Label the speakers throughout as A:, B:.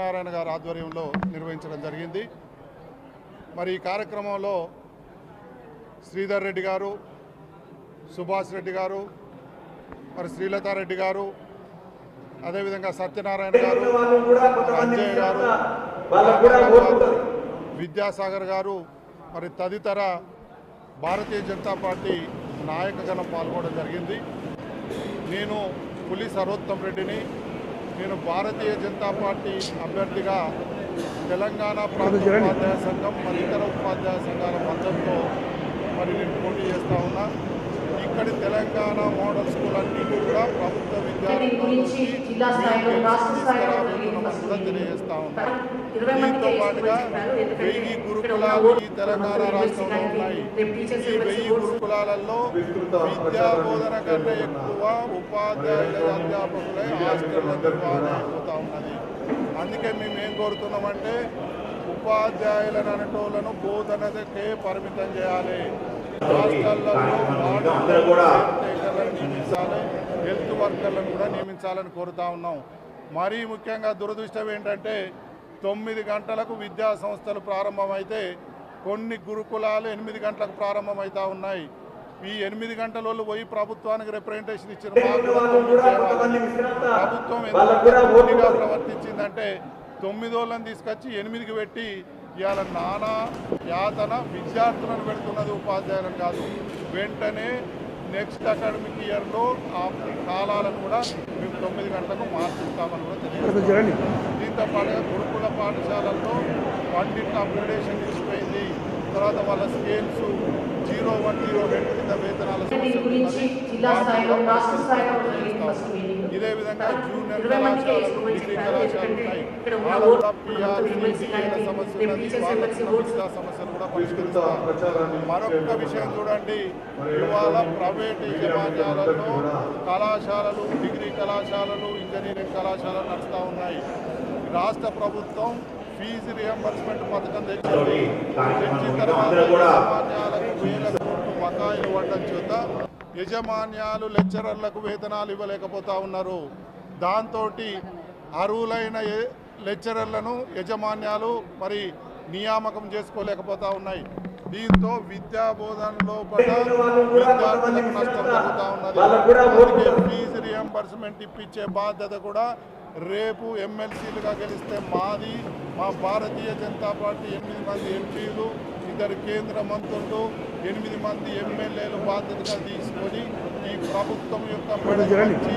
A: నారాయణ గారి ఆధ్వర్యంలో నిర్వహించడం జరిగింది. మరి ఈ కార్యక్రమంలో శ్రీధర్ రెడ్డి గారు సుభాష్ రెడ్డి గారు మరి శ్రీలతారెడ్డి గారు అదేవిధంగా సత్యనారాయణ గారు అంజయ్ గారు విద్యాసాగర్ గారు మరి తదితర భారతీయ జనతా పార్టీ నాయకగణం పాల్గొనడం జరిగింది. నేను పులి సరోత్తం రెడ్డిని నేను భారతీయ జనతా పార్టీ అభ్యర్థిగా తెలంగాణ ప్రాంత ఉపాధ్యాయ సంఘం మరి ఇతర ఉపాధ్యాయ సంఘాల మద్దతుతో మరి నేను పోటీ చేస్తా ఉన్నా. ఇక్కడి తెలంగాణ మోడల్ స్కూల్ అన్ని
B: గురించి జిల్లా స్థాయిలో, రాష్ట్ర స్థాయిలో ఇరవై మందికి
A: గురుకులాలలో విద్యా బోధన కంటే ఎక్కువ ఉపాధ్యాయుల అధ్యాపకులే ఉన్నది. అందుకే మేము ఏం కోరుతున్నామంటే ఉపాధ్యాయులను అనేటోళ్ళను బోధనకే పరిమితం చేయాలి. నియమించాలి హెల్త్ వర్కర్లను కూడా నియమించాలని కోరుతా ఉన్నాం. మరీ ముఖ్యంగా దురదృష్టం ఏంటంటే తొమ్మిది గంటలకు విద్యా సంస్థలు ప్రారంభమైతే కొన్ని గురుకులాలు ఎనిమిది గంటలకు ప్రారంభమవుతా ఉన్నాయి. ఈ ఎనిమిది గంటల పోయి ప్రభుత్వానికి రిప్రజెంటేషన్ ఇచ్చిన. ప్రభుత్వం ఎంత గట్టిగా ప్రవర్తించిందంటే తొమ్మిది వాళ్ళని తీసుకొచ్చి ఎనిమిదికి పెట్టి ఇవాళ నానా యాతన విద్యార్థులను పెడుతున్నది ఉపాధ్యాయులను కాదు. వెంటనే నెక్స్ట్ అకాడమిక్ ఇయర్లో ఆ కాలాలను కూడా మేము తొమ్మిది గంటలకు మార్చుస్తామని కూడా తెలియజేస్తాం. దీంతో పాటుగా గురుకుల పాఠశాలల్లో పండిట్ అప్గ్రేడేషన్ తర్వాత వాళ్ళ స్కేల్స్ జీరో వన్ జీరో రెండు కింద వేతనాల. ఇదే విధంగా జూనియర్ కళాశాలలు
B: ఎస్టిమేట్
A: డిగ్రీ. కళాశాలలు సమస్యలు కూడా పరిష్కరిస్తాం. మరొక విషయం చూడండి. ఇవాళ ప్రైవేట్ యాజమాన్యాలలో కళాశాలలు డిగ్రీ కళాశాలలు ఇంజనీరింగ్ కళాశాలలు నడుస్తూ ఉన్నాయి. రాష్ట్ర ప్రభుత్వం ఫీజు రియంబర్స్మెంట్ పథకం తెచ్చిన తర్వాత బకాయిలు పడ్డం చేత యజమాన్యాలు లెక్చరర్లకు వేతనాలు ఇవ్వలేకపోతా ఉన్నారు. దాంతో అర్హులైన లెక్చరర్లను యజమాన్యాలు మరి నియామకం చేసుకోలేకపోతా ఉన్నాయి. దీంతో విద్యా బోధనలో విద్యార్థులకు నష్టం జరుగుతూ ఉన్నది. అందుకే ఫీజు రియంబర్స్మెంట్ ఇప్పించే బాధ్యత కూడా రేపు ఎమ్మెల్సీలుగా గెలిస్తే మాది మా భారతీయ జనతా పార్టీ ఎనిమిది మంది ఎంపీలు ఇద్దరు కేంద్ర మంత్రులు ఎనిమిది మంది ఎమ్మెల్యేలు బాధ్యతగా తీసుకొని ఈ ప్రభుత్వం యొక్క మెడ నుంచి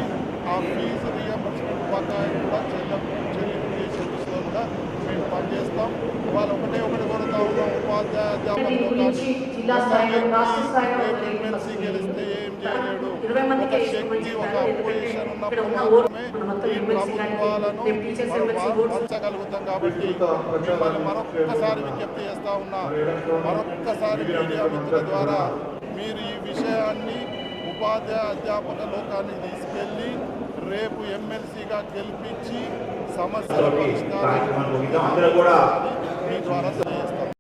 A: ఆ ఫీజు రియంబర్స్మెంట్ బకాయి కూడా చెల్లింపు చెల్లింపు చేసే విషయంలో కూడా మేము పనిచేస్తాం. ఇవాళ ఒకటే ఒకటి కొడతా ఉన్నాం. ఉపాధ్యాయ అధ్యాపకులు ఎమ్మెల్సీ గెలిస్తే ఏం చేయలేడు. అపోజిషన్ ఉన్నప్పుడు మాత్రమే ఈ ప్రభుత్వాలను కాబట్టి మిమ్మల్ని మరొక్కసారి విజ్ఞప్తి చేస్తా ఉన్నా మరొక్కసారి మీడియా మిత్రుల ద్వారా మీరు ఈ విషయాన్ని ఉపాధ్యాయ అధ్యాపక లోకాన్ని తీసుకెళ్ళి రేపు ఎమ్మెల్సీగా గెలిపించి సమస్యల పరిష్కారం మీ ద్వారా